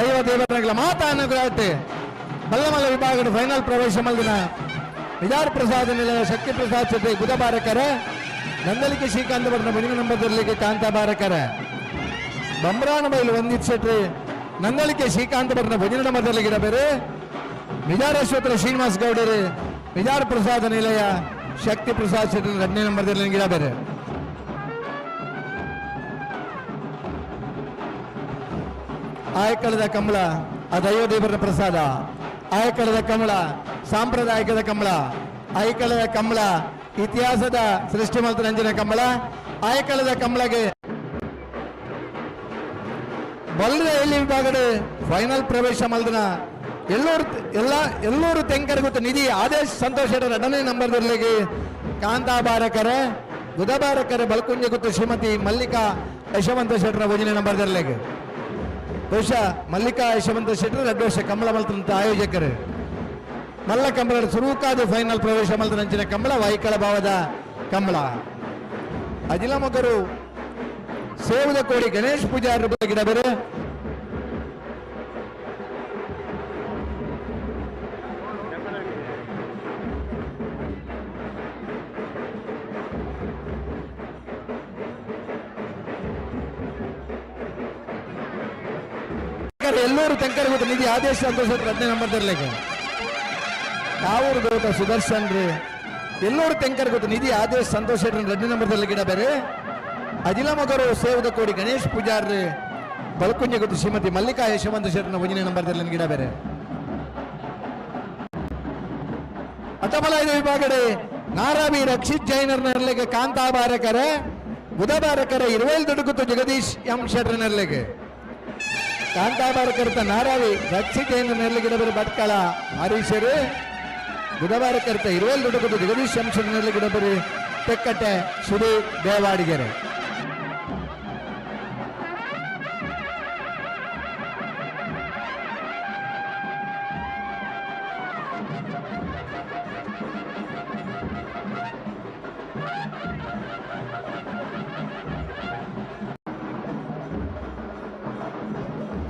ದೈವ ದೇವತೆಗಳ ಮಾತ ಅನುಗ್ರಹತೆ. ಮಲ್ಲಮಲ್ಲ ವಿಭಾಗದ ಫೈನಲ್ ಪ್ರವೇಶ ಮಲ್ದಿನ ವಿಜಾರ್ ಪ್ರಸಾದ ನಿಲಯ ಶಕ್ತಿ ಪ್ರಸಾದ್ ಶೆಟ್ಟಿ ಬುಧ ಬಾರಕರ, ನಂದಲಿಕೆ ಶ್ರೀಕಾಂತ್ ಭಟ್ನ ಬಣಿಗ ನಂಬರ್ದಲ್ಲಿಗೆ ಕಾಂತ ಬಾರಕರ. ಬಂಬ್ರಾಣ ಬೈಲು ವಂದಿತ್ ಶೆಟ್ಟಿ ನಂದಲಿಕೆ ಶ್ರೀಕಾಂತ್ ಭಟ್ನ ಭಜನ ನಂಬರ್ದಲ್ಲಿ ಗಿಡಬೇರೆ ವಿಜಾರೇಶ್ವರ ಶ್ರೀನಿವಾಸ್ ಗೌಡರು, ವಿಜಾರ್ ಪ್ರಸಾದ ನಿಲಯ ಶಕ್ತಿ ಪ್ರಸಾದ್ ಶೆಟ್ಟಿ ಎರಡನೇ ನಂಬರ್ದಲ್ಲಿ ಗಿಡಬೇರೆ ಆಯಕಳದ ಕಮಲ, ಆ ದೈವದೇವರ ಪ್ರಸಾದ. ಆಯಕಳದ ಕಮಲ, ಸಾಂಪ್ರದಾಯಿಕದ ಕಮಲ. ಆಯಕಳದ ಕಮಲ, ಇತಿಹಾಸದ ಸೃಷ್ಟಿ ಮತ್ತು ರಂಜನ ಕಮಲ. ಆಯಕಳದ ಕಮಲಗೆ ಬಲ್ಲದ ಎಲ್ಲಿ ವಿಭಾಗದ ಫೈನಲ್ ಪ್ರವೇಶ ಮಲ್ದನ ಎಲ್ಲೂರು, ಎಲ್ಲ, ಎಲ್ಲೂರು ತೆಂಕರ್ ಗೊತ್ತು ನಿಧಿ ಆದೇಶ್ ಸಂತೋಷ ಎರಡನೇ ನಂಬರ್ದಲ್ಲಿಗೆ ಕಾಂತಾ ಬಾರಕರೆ ಬುಧ ಬಾರಕರೆ ಬಲ್ಕುಂಜ ಗೊತ್ತು ಶ್ರೀಮತಿ ಮಲ್ಲಿಕಾ ಯಶವಂತ ಶೆಟ್ಟರ ಭೋಜನೆ ನಂಬರ್ದಲ್ಲಿಗೆ ಬಹುಶಃ ಮಲ್ಲಿಕಾ ಯಶವಂತ ಶೆಟ್ಟರ್ ಎರಡು ವರ್ಷ ಕಮಲ ಮಲ್ತಂತ ಆಯೋಜಕರು. ಮಲ್ಲ ಕಂಬಳ ಸುರೂಕಾದ ಫೈನಲ್ ಪ್ರವೇಶ ಮಲ್ತನಂಚಿನ ಕಂಬಳ ವೈಕಳ ಭಾವದ ಕಂಬಳ. ಅಜಿಲ ಮೊಗರು ಸೇವದ ಕೋಡಿ ಗಣೇಶ್ ಪೂಜಾರಿ ಗಿಡ ಎಲ್ಲೂರು ತೆಂಕರ್ ಗೊತ್ತು ನಿಧಿ ಆದೇಶ ಸಂತೋಷ ರತ್ನ ನಂಬರ್ ತರಲಿಕ್ಕೆ. ಕಾವೂರು ಗೌತ ಸುದರ್ಶನ್ ರೀ? ಎಲ್ಲೂರು ತೆಂಕರ್ ಗೊತ್ತು, ನಿಧಿ ಆದೇಶ ಸಂತೋಷ ಎರಡನೇ ನಂಬರ್ ಗಿಡ ಬೇರೆ. ಅಜಿಲ ಮಗರು ಸೇವದ ಕೋಡಿ ಗಣೇಶ್ ಪೂಜಾರ್ ರೀ ಬಲ್ಕುಂಜ ಗೊತ್ತು ಶ್ರೀಮತಿ ಮಲ್ಲಿಕಾ ಯಶವಂತ ಶೆಟ್ಟರ್ನ ಒಂಜನೇ ನಂಬರ್ ಗಿಡ ಬೇರೆ. ಐದು ವಿಭಾಗಡೆ ನಾರಾವಿ ರಕ್ಷಿತ್ ಜೈನರ್ ನೆರಳಿಗೆ ಕಾಂತಾ ಬಾರಕರೆ ಬುಧ ಬಾರಕರೆ ಇರುವೇಲ್ ದುಡುಕುತ್ತು ಜಗದೀಶ್ ಎಂ ಶೆಟ್ಟರ್ ನೆರಳಿಗೆ ಕಾಂತಾ ಬಾರಕರ್ತ ನಾರಾವಿ ರಕ್ಷಿಕೆಯನ್ನು ನೆರಳಿಗಿಡಬರು ಭಟ್ಕಳ, ಹರೀಶರು ಬುಧ ಇರುವಲ್ಲಿ ಇರುವೇಲ್ ದುಡುಗುತ್ತು ಜಗದೀಶ್ ಅಂಶ ಶೆಟ್ಟರ್ ನೆರಳಿಗೆ ಇಡಬರು ತೆಕ್ಕಟ್ಟೆ ಸುಧೀರ್ ದೇವಾಡಿಗೆರೆ.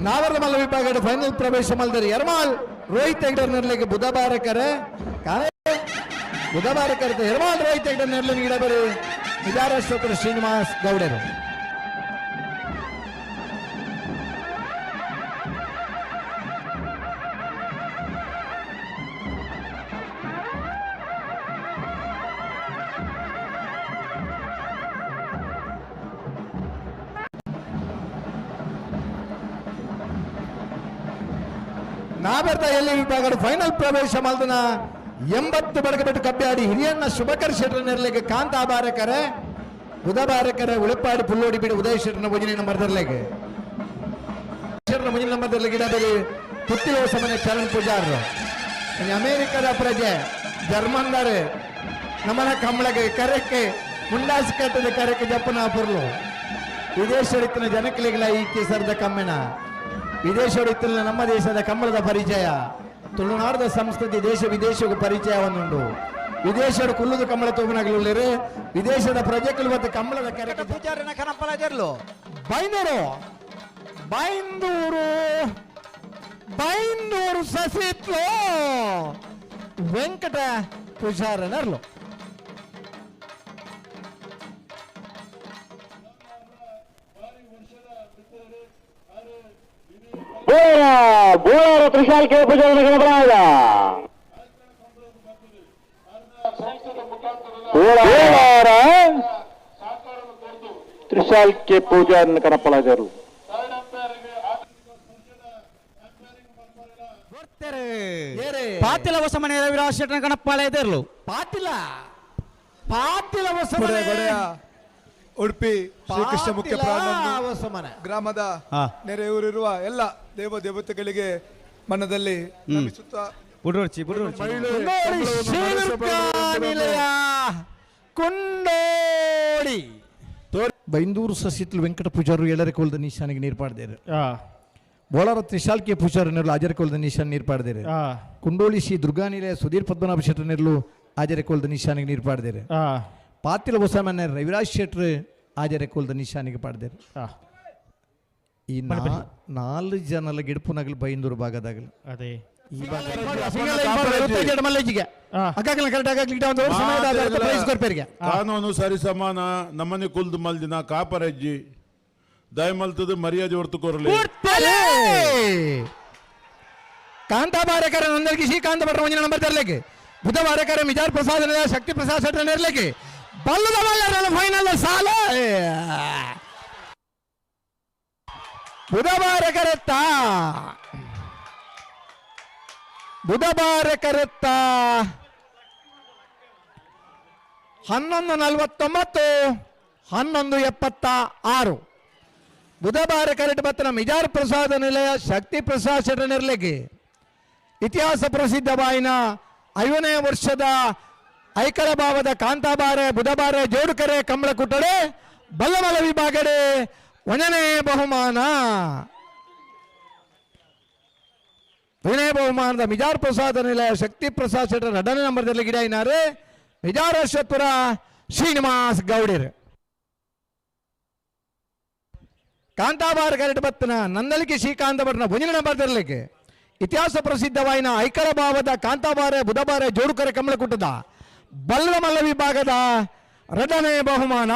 ನಾವರ ಮಲ್ಲ ವಿಭಾಗದ ಫೈನಲ್ ಪ್ರವೇಶ ಮಲ್ದರೆ ಯರ್ಮಾಲ್ ರೋಹಿತ್ ಹೆಗ್ಡರ್ ನೆರಳಿಗೆ ಬುಧ ಬಾರಕರೆ ಕಾರಣ ಬುಧ ಬಾರಕರ್ತ ಯರ್ಮಾಲ್ ರೋಹಿತ್ ಹೆಗ್ಡರ್ ನೆರಳಿಗೆ ಇಡಬರು ವಿಜಾರೇಶ್ವರ ಶ್ರೀನಿವಾಸ್ ಗೌಡರು ನಾಬರ್ತ ಎಲ್ಲಿ ವಿಭಾಗದ ಫೈನಲ್ ಪ್ರವೇಶ ಮಲ್ದನ ಎಂಬತ್ತು ಬಡಗಬೆಟ್ಟು ಕಬ್ಬ್ಯಾಡಿ ಹಿರಿಯಣ್ಣ ಶುಭಕರ್ ಶೆಟ್ಟರ್ ನೆರಳಿಗೆ ಕಾಂತ ಬಾರಕರೆ ಬುಧ ಉಳಪಾಡಿ ಪುಲ್ಲೋಡಿ ಬಿಡಿ ಉದಯ ಶೆಟ್ಟರ್ನ ಭೋಜನೆ ತರಲಿಗೆ ಶೆಟ್ಟರ್ನ ಭೋಜನೆ ನಂಬರ್ ತರಲಿಗೆ ಇಡಬೇಡಿ ಸಮನೆ ಚರಣ್ ಪೂಜಾರ್ ಅಮೇರಿಕದ ಪ್ರಜೆ, ಜರ್ಮನ್ದಾರೆ, ನಮ್ಮನ ಕಂಬಳಗೆ ಕರೆಕ್ಕೆ, ಮುಂಡಾಸ ಕಟ್ಟದ ಕರೆಕ್ಕೆ ಜಪ್ಪನ ಪುರ್ಲು ವಿದೇಶ ಜನಕ್ಕೆ ಈ ಕೇಸರದ ಕಮ್ಮೆನ. ವಿದೇಶಡಿತ್ತಿನ ನಮ್ಮ ದೇಶದ ಕಂಬಳದ ಪರಿಚಯ. ತುಳುನಾಡದ ಸಂಸ್ಕೃತಿ ದೇಶ ವಿದೇಶಕ್ಕೂ ಪರಿಚಯವನ್ನುಂಡು ವಿದೇಶದ ಕುಲ್ಲುದು ಕಮಲ ತೋಮನಾಗಲಿಲ್ಲರೆ ವಿದೇಶದ ಪ್ರಜೆಗಳು ಮತ್ತು ಕಂಬಳದ ಕರೆಗೆ ಪೂಜಾರಿನ ಜರ್ಲು. ಬೈಂದೂರು. ಬೈಂದೂರು. ಸಸಿತ್ಲು ವೆಂಕಟ ಪೂಜಾರನರ್ಲು ಬೋಳ ಬೋಳರ ತ್ರಿಶಾಲ್ ಕೆ ಪೂಜಾರನ ಗಣಪರಾಗ ಬೋಳಾರ ತ್ರಿಶಾಲ್ ಕೆ ಪೂಜಾರನ ಕನಪಲಾಜರು ಏರೆ. ಪಾತಿಲ ಹೊಸಮನೆ ರವಿರಾಜ್ ಶೆಟ್ಟನ ಕನಪ್ಪಾಳ ಎದರ್ಲು ಪಾತಿಲ. ಪಾತಿಲ ಹೊಸಮನೆ ಉಡುಪಿ ಶ್ರೀಕೃಷ್ಣ ಮುಖ್ಯ ಪ್ರಾಣ ಗ್ರಾಮದ. ನೆರೆಯೂರಿರುವ ಎಲ್ಲ ದೇವ ದೇವತೆಗಳಿಗೆ ಮನದಲ್ಲಿ ನಮಿಸುತ್ತಾ ಕುಂಡೋಡಿ ನಿಲಯ. ಬೈಂದೂರು ಸಸಿತ್ಲು ವೆಂಕಟ ಪೂಜಾರು ಎಳರೆ ಕೋಲದ ನಿಶಾನಿಗೆ ನೀರು ಪಾಡ್ದೇರು. ಬೋಳರ ತ್ರಿಶಾಲ್ಕೆ ಪೂಜಾರು ನೆರಳು ಆಜರ ಕೋಲ್ದ ನಿಶಾನ್ ನೀರು ಪಾಡ್ದೇರು. ಕುಂಡೋಳಿ ಶ್ರೀ ದುರ್ಗಾನಿಲಯ ಸುಧೀರ್ ಪದ್ಮನಾಭ ಶೆಟ್ಟರ್ ನೆರಳು ಆಜರೆ ಕೋಲ್ದ ನಿಶಾನಿಗೆ ನೀರು ಪಾತಿಲ ಹೊಸಮನೆ ರವಿರಾಜ್ ಶೆಟ್ಟರು ಆಜರೆ ಕೋಲ್ದ ನಿಶಾನಿಗೆ ಪಾಡ್ದೇರು. ಈ ನಾಲ್ಕು ಜನಲ ಗಿಡಪು ನಗಲು ಬೈಂದೂರು ಭಾಗದಾಗಲು. ಅದೇ. ಕಾನೂನು ಸರಿ ಸಮಾನ ನಮ್ಮನೆ ಕುಲ್ದು ಮಲ್ದಿನ ಕಾಪರಜ್ಜಿ ದಯಮಲ್ತದ ಮರ್ಯಾದೆ ಹೊರತು ಕೊರಲಿ. ಕಾಂತಾಬಾರಕರ ನಂದರ್ಗಿ ಶ್ರೀಕಾಂತ ಭಟ್ರ ಮಂಜಿನ ನಂಬರ್ ತರಲಿಕ್ಕೆ ಬುಧವಾರಕರ ಮಿಜಾರ್ ಪ್ರಸಾದ್ ಶಕ್ತಿ ಪ್ರಸಾದ್ ಶೆಟ್ಟರ್ ನೆರಲಿಕ್ಕೆ ಬಲ್ಲರ ಫೈನಲ್ ಸಾಲ. ಬುಧವಾರಕರತ್ತ ಬುಧವಾರಕರತ್ತ ಹನ್ನೊಂದು ನಲವತ್ತೊಂಬತ್ತು, ಹನ್ನೊಂದು ಎಪ್ಪತ್ತ ಆರು ಬುಧವಾರ ಕರೆಟ್ ಬತ್ತ ಮಿಜಾರ್ ಪ್ರಸಾದ ನಿಲಯ, ಶಕ್ತಿ ಪ್ರಸಾದ್ ಶೆಟ್ರ ನೆರಲಿಗೆ. ಇತಿಹಾಸ ಪ್ರಸಿದ್ಧವಾಯಿನ ಐವನೇ ವರ್ಷದ ಐಕಳ ಭಾವದ ಕಾಂತಾಬಾರೆ, ಬುಧಬಾರೆ, ಜೋಡುಕರೆ ಕಂಬಳ ಕುಟ್ಟಡೆ ಬಲ್ಲಮಲ ವಿಭಾಗಡೆ ಒಂದನೇ ಬಹುಮಾನ. ಒಂದನೇ ಬಹುಮಾನದ ಮಿಜಾರ್ ಪ್ರಸಾದ ನಿಲಯ ಶಕ್ತಿ ಪ್ರಸಾದ್ ಶೆಟ್ಟರ್ ಎರಡನೇ ನಂಬರ್ದಲ್ಲಿ ಗಿಡ ಇನ್ನಾರೆ. ಮಿಜಾರ್ ಅಶ್ವತ್ಪುರ ಶ್ರೀನಿವಾಸ್ ಗೌಡರ್. ಕಾಂತಾಬಾರ್ ಕರೆಟ್ ಬತ್ತನ ನಂದಲಿಕೆ ಶ್ರೀಕಾಂತ ಭಟ್ನ ಭುಜನ ನಂಬರ್ ತರಲಿಕ್ಕೆ ಇತಿಹಾಸ ಪ್ರಸಿದ್ಧವಾಯಿನ ಐಕರ ಭಾವದ ಕಾಂತಾಬಾರೆ, ಬುಧಬಾರೆ, ಜೋಡುಕರೆ ಕಮಲ ಕುಟ್ಟದ ಬಲ್ಲದ ಮಲ್ಲ ವಿಭಾಗದ ಎರಡನೇ ಬಹುಮಾನ.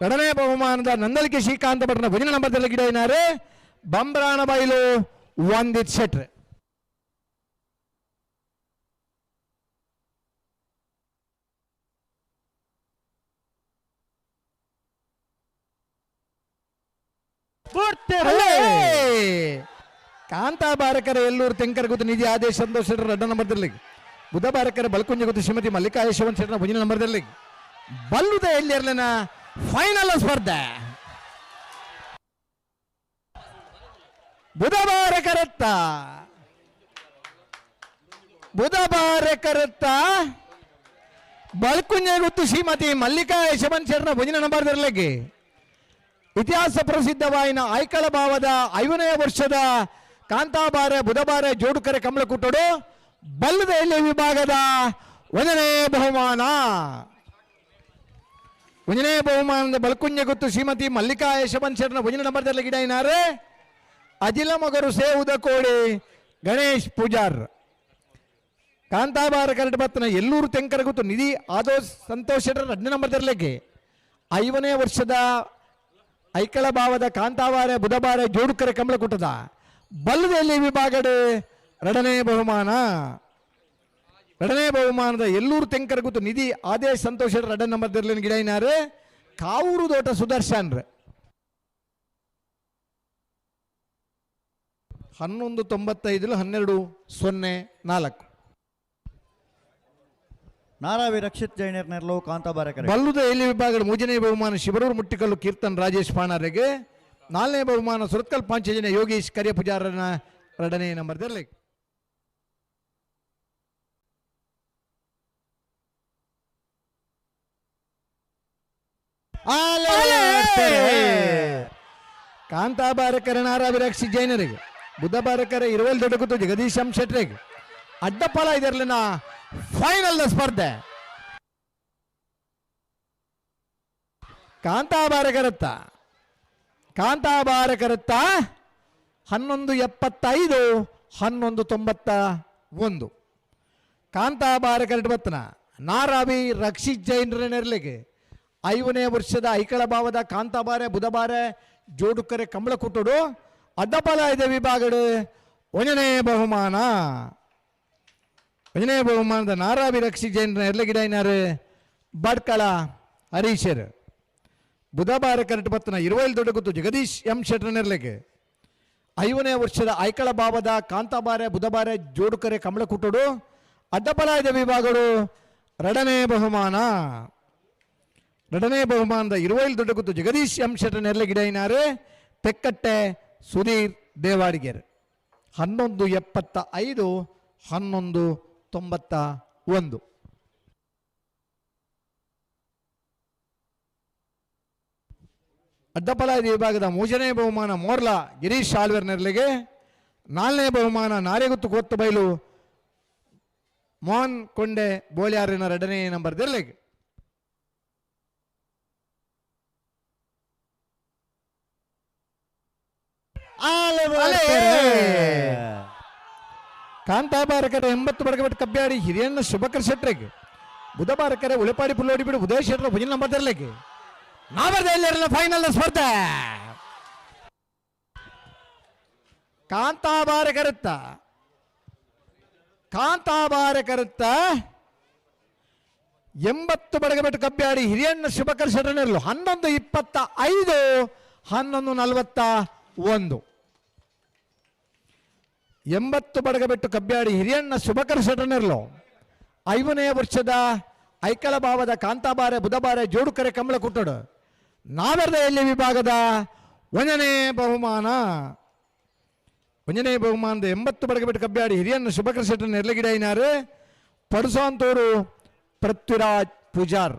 ಎರಡನೇ ಬಹುಮಾನದ ನಂದಲಿಕೆ ಶ್ರೀಕಾಂತ ಭಟ್ನ ಭಜನ ನಂಬರ್ದಲ್ಲಿ ಗಿಡ ಏನಾರೆ? ಬಂಬ್ರಾಣ ಬೈಲು ಒಂದಿತ್ ಶೆಟ್ರ್. ಕಾಂತಾ ಬಾರಕರ ಎಲ್ಲೂರು ತೆಂಕರ್ ಗೊತ್ತು ನಿಧಿ ಆದೇಶ ಸಂತೋಷ ಅಡ್ಡ ನಂಬರ್ದಲ್ಲಿ. ಬುಧ ಬಾರಕರ ಬಲ್ಕುಂಜ ಗೊತ್ತು ಶ್ರೀಮತಿ ಮಲ್ಲಿಕಾ ಯಶವಂತ್ ಶೆಟ್ಟರ ಭುಜನ ನಂಬರ್ದಲ್ಲಿ ಬಲ್ಲುದ ಎಲ್ಲಿ ಇರ್ಲಿನ ಫೈನಲ್ ಸ್ಪರ್ಧೆ ಬುಧ ಬಾರಕರತ್ತ ಬುಧ ಬಾರಕರತ್ತ ಬಲ್ಕುಂಜ ಗೊತ್ತು ಶ್ರೀಮತಿ ಮಲ್ಲಿಕಾ ಯಶವಂತ್ ಶೆಟ್ಟರ ಭುಜನ ನಂಬರ್ದಲ್ಲಿ ಇತಿಹಾಸ ಪ್ರಸಿದ್ಧವಾಯಿನ ಐಕಳ ಭಾವದ ಐವನೇ ವರ್ಷದ ಕಾಂತಾಬಾರೆ ಬುಧಬಾರೆ ಜೋಡುಕರೆ ಕಮಲ ಬಲ್ಲದ ಎಲೆ ವಿಭಾಗದ ಒಂದನೇ ಬಹುಮಾನ. ಒಂದನೇ ಬಹುಮಾನದ ಬಲ್ಕುಂಜ ಗೊತ್ತು ಶ್ರೀಮತಿ ಮಲ್ಲಿಕಾ ಯಶವಂತ್ ಶರಣ ಒಂದನೇ ನಂಬರ್ದಲ್ಲಿ ಗಿಡ ಏನಾರೆ ಅಜಿಲ ಮಗರು ಸೇವುದ ಕೋಳಿ ಗಣೇಶ್ ಪೂಜಾರ್. ಕಾಂತಾಬಾರ ಕರಡ್ ಬತ್ತನ ಎಲ್ಲೂರು ತೆಂಕರ ಗೊತ್ತು ನಿಧಿ ಆದೋ ಸಂತೋಷ್ ಶೆಟ್ಟರ್ ಹದಿನೇ ನಂಬರ್ದಲ್ಲಿಗೆ ಐವನೇ ವರ್ಷದ ಐಕಳ ಭಾವದ ಕಾಂತಾವಾರೆ ಬುಧಬಾರೆ, ಜೋಡುಕರೆ ಕಮಲ ಕುಟದ ಬಲ್ಲದಲ್ಲಿ ವಿಭಾಗಡೆ ಎರಡನೇ ಬಹುಮಾನ. ಎರಡನೇ ಬಹುಮಾನದ ಎಲ್ಲೂರು ತೆಂಕರ ಗೊತ್ತು ನಿಧಿ ಆದೇಶ ಸಂತೋಷ ಎರಡನೇ ನಂಬರ್ ತಿರ್ಲಿನ ಗಿಡ ಏನಾರೆ ಕಾವೂರು ದೋಟ ಸುದರ್ಶನ್ ಹನ್ನೊಂದು ತೊಂಬತ್ತೈದು ಹನ್ನೆರಡು ಸೊನ್ನೆ ನಾಲ್ಕು. ನಾರಾವಿ ರಕ್ಷಿತ್ ಜೈನರ್ ನೆರಲು ಕಾಂತಾಬಾರಕರೆ ಬಲ್ಲುದ ಎಲ್ಲಿ ವಿಭಾಗದ ಮೂಜನೇ ಬಹುಮಾನ ಶಿವರೂರು ಮುಟ್ಟಿಕಲ್ಲು ಕೀರ್ತನ್ ರಾಜೇಶ್ ಪಾಣಾರಿಗೆ. ನಾಲ್ನೇ ಬಹುಮಾನ ಸುರತ್ಕಲ್ ಪಾಂಚಜನ ಯೋಗೀಶ್ ಕರಿಯ ಪೂಜಾರನ ಎರಡನೇ ನಂಬರ್ದಲ್ಲಿ ಕಾಂತಾಬಾರಕರ ನಾರಾವಿರಕ್ಷಿ ಜೈನರಿಗೆ ಬುಧಬಾರಕರ ಇರುವಲ್ ದೊಡ್ಡಗುತ್ತು ಜಗದೀಶಂ ಶೆಟ್ರಿಗೆ ಅಡ್ಡಫಲ ನಾ ಫೈನಲ್ ಸ್ಪರ್ಧೆ. ಕಾಂತಾಬಾರಕರತ್ತ ಕಾಂತಾಬಾರಕರತ್ತ ಹನ್ನೊಂದು ಎಪ್ಪತ್ತೈದು ಹನ್ನೊಂದು ತೊಂಬತ್ತ ಒಂದು ಕಾಂತಾಬಾರಕರಟ್ ಬತ್ತನ ನಾರಾವಿ ರಕ್ಷಿತ್ ಜೈನರ ನೆರಳಿಗೆ. ಐವನೇ ವರ್ಷದ ಐಕಳ ಭಾವದ ಕಾಂತಾಬಾರೆ, ಬುಧಬಾರೆ, ಜೋಡುಕರೆ ಕಂಬಳ ಕುಟ್ಟುಡು ಅಡ್ಡಪಲ ಇದೆ ವಿಭಾಗಡು ಒಂದನೇ ಬಹುಮಾನ. ಒಂದನೇ ಬಹುಮಾನದ ನಾರಾವಿ ರಕ್ಷಿ ಜೈನ ನೆರಳಿಗಿಡ ಏನಾರು ಬಡ್ಕಳ ಹರೀಶರ್. ಬುಧಬಾರ ಕರೆಟ್ ಬತ್ತನ ದೊಡ್ಡ ಗೊತ್ತು ಜಗದೀಶ್ ಎಂ ಶೆಟ್ರ ನೆರಳಿಗೆ. ಐವನೇ ವರ್ಷದ ಐಕಳ ಭಾವದ ಕಾಂತಾಬಾರೆ, ಬುಧಬಾರೆ, ಜೋಡುಕರೆ ಕಮಲ ಕುಟ್ಟುಡು ಅಡ್ಡಪಲ ಇದೆ ವಿಭಾಗಗಳು ಎರಡನೇ ಬಹುಮಾನ. ಎರಡನೇ ಬಹುಮಾನದ ಇರುವೈಲ್ ದೊಡ್ಡ ಗೊತ್ತು ಜಗದೀಶ್ ಎಂ ಶೆಟ್ರ ನೆರಳಿಗಿಡ ಏನಾರು ತೆಕ್ಕಟ್ಟೆ ಸುಧೀರ್ ದೇವಾಡಿಗೆರ್ ಹನ್ನೊಂದು ಎಪ್ಪತ್ತ ಐದು, ಹನ್ನೊಂದು ತೊಂಬತ್ತ ಒಂದು. ಅಡ್ಡಪಲಾಯದ ವಿಭಾಗದ ಮೂರನೇ ಬಹುಮಾನ ಮೋರ್ಲ, ಗಿರೀಶ್ ಆಳ್ವೇರ್ ನೆರಳಿಗೆ. ನಾಲ್ನೇ ಬಹುಮಾನ ನಾರೆಗುತ್ತು ಕೋತ್ತು ಬೈಲು ಮೋಹನ್ ಕೊಂಡೆ ಬೋಳ್ಯಾರಿನ ಎರಡನೇ ನಂಬರ್ ದೆರ್ಲೆಗೆ ಅಲೆ. ಕಾಂತಾಬಾರಕರ ಎಂಬತ್ತು ಬಡಗಬಟ್ಟು ಕಬ್ಬ್ಯಾಡಿ ಹಿರಿಯಣ್ಣ ಶುಭಕರ್ ಶೆಟ್ರಿಗೆ ಕರೆ ಉಳಿಪಾಡಿ ಪುಲ್ಲೋಡಿ ಬಿಡು ಉದಯ ಶೆಟ್ರ ಭುಜನ ನಂಬರ್ ತರಲಿಕ್ಕೆ. ನಾವರ್ದ ಫೈನಲ್ ಸ್ಪರ್ಧೆ. ಕಾಂತಾಬಾರಕರುತ್ತ ಕಾಂತಾಬಾರಕರುತ್ತ ಎಂಬತ್ತು ಬಡಗಬೆಟ್ಟು ಕಬ್ಬ್ಯಾಡಿ ಹಿರಿಯಣ್ಣ ಶುಭಕರ್ ಶೆಟ್ರನಿರಲು ಹನ್ನೊಂದು ಇಪ್ಪತ್ತ ಐದು ಹನ್ನೊಂದು ನಲವತ್ತ ಒಂದು. ಎಂಬತ್ತು ಬಡಗಬೆಟ್ಟು ಕಬ್ಬ್ಯಾಡಿ ಹಿರಿಯಣ್ಣ ಶುಭಕರ ಶಟನಿರ್ಲು ಐವನೇ ವರ್ಷದ ಐಕಳ ಭಾವದ ಕಾಂತಾಬಾರೆ, ಬುಧಬಾರೆ, ಜೋಡುಕರೆ ಕಮಲ ಕುಟ್ಟಡು. ನಾವೆರ್ದ ಎಲ್ಲಿ ವಿಭಾಗದ? ಒಂದನೇ ಬಹುಮಾನ. ಒಂದನೇ ಬಹುಮಾನದ ಎಂಬತ್ತು ಬಡಗಬೆಟ್ಟು ಕಬ್ಬ್ಯಾಡಿ ಹಿರಿಯಣ್ಣ ಶುಭಕರ ಶಟನ್ ನೆರ್ಲಗಿಡ ಐನಾರು. ಪಡುಸಾಂತೂರು ಪೃಥ್ವಿರಾಜ್ ಪೂಜಾರ್.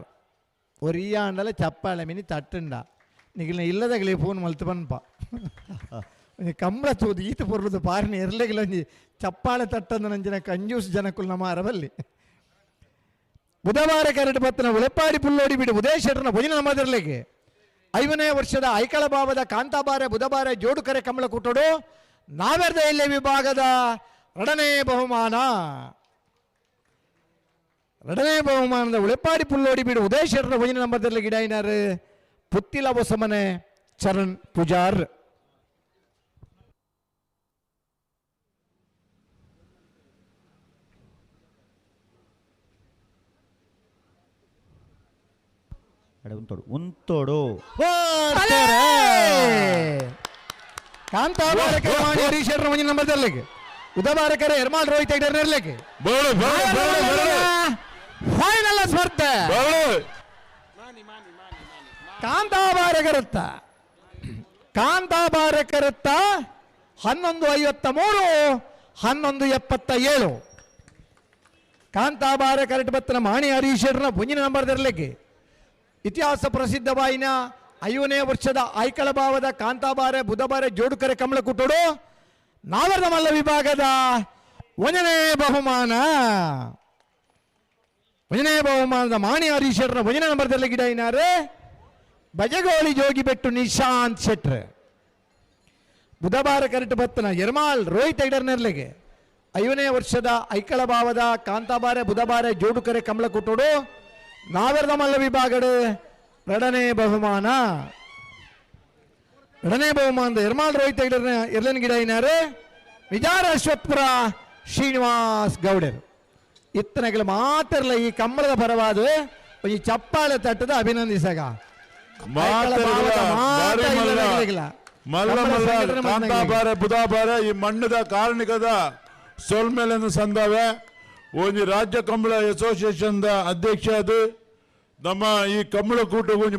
ಒರಿಯಾಂಡಲ ಚಪ್ಪಾಳೆ ಮಿನಿ ತಟ್ಟುಂಡ. ನಿಗಿನ ಇಲ್ಲದಾಗಲಿ ಫೋನ್ ಮಲ್ತು ಬನ್ಪ ಒಂಜಿ ಕಂಬಳ ತೂದು ಈತ ಪೊರ್ಲುದು ಪಾರಿನ ಎರ್ಲೆಗಿಲ ಒಂಜಿ ಚಪ್ಪಾಳೆ ತಟ್ಟಂದು ನಂಜಿನ ಕಂಜೂಸ್ ಜನಕ್ಕುಲು ನಮ್ಮ ಅರಬಲ್ಲಿ ಬುಧವಾರ ಕರಡು ಬತ್ತನ ಉಳೆಪ್ಪಾಡಿ ಪುಲ್ಲೋಡಿ ಬಿಡು ಉದಯಶರನ ಭೋಜನ ನಮ್ಮದಿರ್ಲಿಕ್ಕೆ ಐವನೇ ವರ್ಷದ ಐಕಳ ಭಾವದ ಕಾಂತಾಬಾರೆ ಬುಧಬಾರೆ ಜೋಡುಕರೆ ಕಮಲ ಕುಟ್ಟೋಡು ನಾವೆರ್ದ ಇಲ್ಲೇ ವಿಭಾಗದ ರಡನೇ ಬಹುಮಾನ. ಎರಡನೇ ಬಹುಮಾನದ ಉಳೆಪ್ಪಾಡಿ ಪುಲ್ಲೋಡಿ ಬಿಡು ಉದಯಶರನ ಭೋಜನ ನಂಬರ್ದಲ್ಲಿ ಗಿಡ ಏನಾರು ಪುತ್ತಿಲ ಚರಣ್ ಪೂಜಾರ್. ಕಾಂತಾಬಾರಕರ ಮಾಡಿ ಹರೀಶರ ಮಂಜಿ ನಂಬರ್ ತರ್ಲಿಕ್ಕೆ ಎರ್ಮಾಳ್ ರೋಹಿತ್ ನೆರ್ಲಿಕ್ಕೆ ಫೈನಲ್ ಸ್ಪರ್ಧೆ. ಕಾಂತಾಬಾರಕರತ್ತ ಕಾಂತಾಬಾರಕರತ್ತ ಹನ್ನೊಂದು ಐವತ್ತ ಮೂರು ಹನ್ನೊಂದು ಎಪ್ಪತ್ತ ಏಳು. ಕಾಂತಾಬಾರ ಕರೆಟ್ ಬತ್ತನ ಮಾಣಿ ಹರೀಶರ್ನ ಮುಂಜಿನ ನಂಬರ್ ತರಲಿಕ್ಕೆ ಇತಿಹಾಸ ಪ್ರಸಿದ್ಧವಾಯಿನ ಐವನೇ ವರ್ಷದ ಐಕಳ ಭಾವದ ಕಾಂತಾಬಾರೆ, ಬುಧಬಾರೆ, ಜೋಡುಕರೆ ಕಮಲ ಕುಟ್ಟೋಡು ನಾವರ್ದ ಮಲ್ಲ ವಿಭಾಗದ ಒಂದನೇ ಬಹುಮಾನ. ಒಂದನೇ ಬಹುಮಾನದ ಮಾಣಿ ಹರೀಶರ್ನ ಒಂದನೇ ನಂಬರ್ದಲ್ಲಿ ಗಿಡ ಏನಾರೆ ಬಜಗೋಳಿ ಜೋಗಿ ಬೆಟ್ಟು ನಿಶಾಂತ್ ಶೆಟ್ರ್. ಬುಧವಾರ ಕರೆಟ್ ಬತ್ತನ ಯರ್ಮಾಲ್ ರೋಹಿತ್ ಐಡರ್ನರ್ಲೆಗೆ ಐವನೇ ವರ್ಷದ ಐಕಳ ಭಾವದ ಕಾಂತಾಬಾರೆ, ಬುಧಬಾರೆ, ಜೋಡುಕರೆ ಕಮಲ ಕುಟ್ಟೋಡು ನಾವೆರ್ದ ಮಲ್ಲ ವಿಭಾಗಡು ಎರಡನೇ ಬಹುಮಾನ ಎರಡನೇ ಬಹುಮಾನದ ಎರ್ಮಾಳ್ ರೋಹಿತ್ ಹೆಗ್ಡರ್ನ ಎರ್ಲನ್ ಗಿಡ ಏನಾರು ವಿಜಾರ ಅಶ್ವತ್ಪುರ ಶ್ರೀನಿವಾಸ್ ಗೌಡರು ಇತ್ತನಗಳು ಮಾತಿರಲ್ಲ ಈ ಕಮ್ಮಳದ ಪರವಾದ ಈ ಚಪ್ಪಾಳೆ ತಟ್ಟದ ಅಭಿನಂದಿಸಗ ಮಾತಾಡಿಲ್ಲ, ಬಾರಿ ಮಲ್ಲ. ಮಲ್ಲ ಮಲ್ಲ ಸಂಘಟನೆ ಮಾಡ್ದಂಗೆ. ಕಾಂತಾಬಾರೆ ಬುಧಾಬಾರೆ ಈ ಮಣ್ಣದ ಕಾರಣಿಕದ ಸೊಲ್ಮೇಲೆನ್ನು ಸಂದವೆ ಒಂಜಿ ರಾಜ್ಯ ಕಂಬಳ ಅಸೋಸಿಯೇಷನ್ ಅಧ್ಯಕ್ಷ ಅದು. ನಮ್ಮ ಈ ಕಂಬಳ ಕೂಟ ಒಂಜಿ